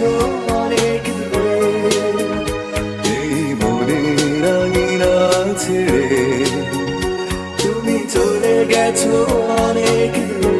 গেছো অনেক দূরে এই মনের ছেড়ে তুমি চলে গেছো অনেক দূরে।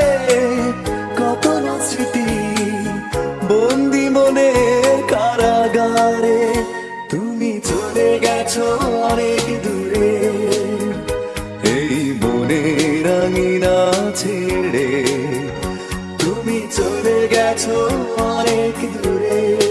গেছো অনেক দূরে। এই মনের আঙিনা ছেড়ে তুমি চলে গেছো অনেক দূরে।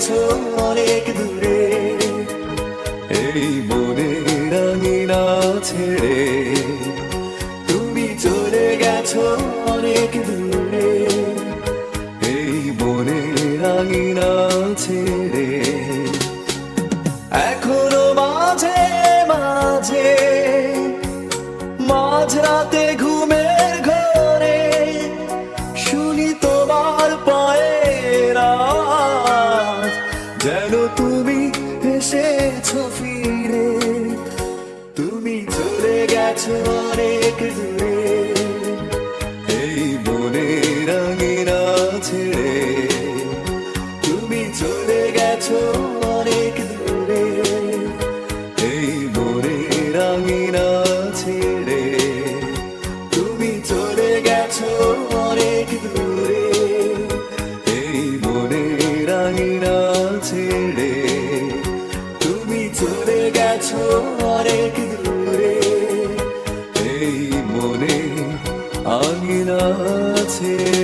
গেছো অনেক দূরে। এই মনের আঙিনা ছেড়ে তুমি চলে গেছো অনেক দূরে। গেছো অনেক এই মনের আঙিনা ছেড়ে তুমি চলে গেছো অনেক দূরে এই মনের আঙিনা এই মনে আঙিনা ছেড়ে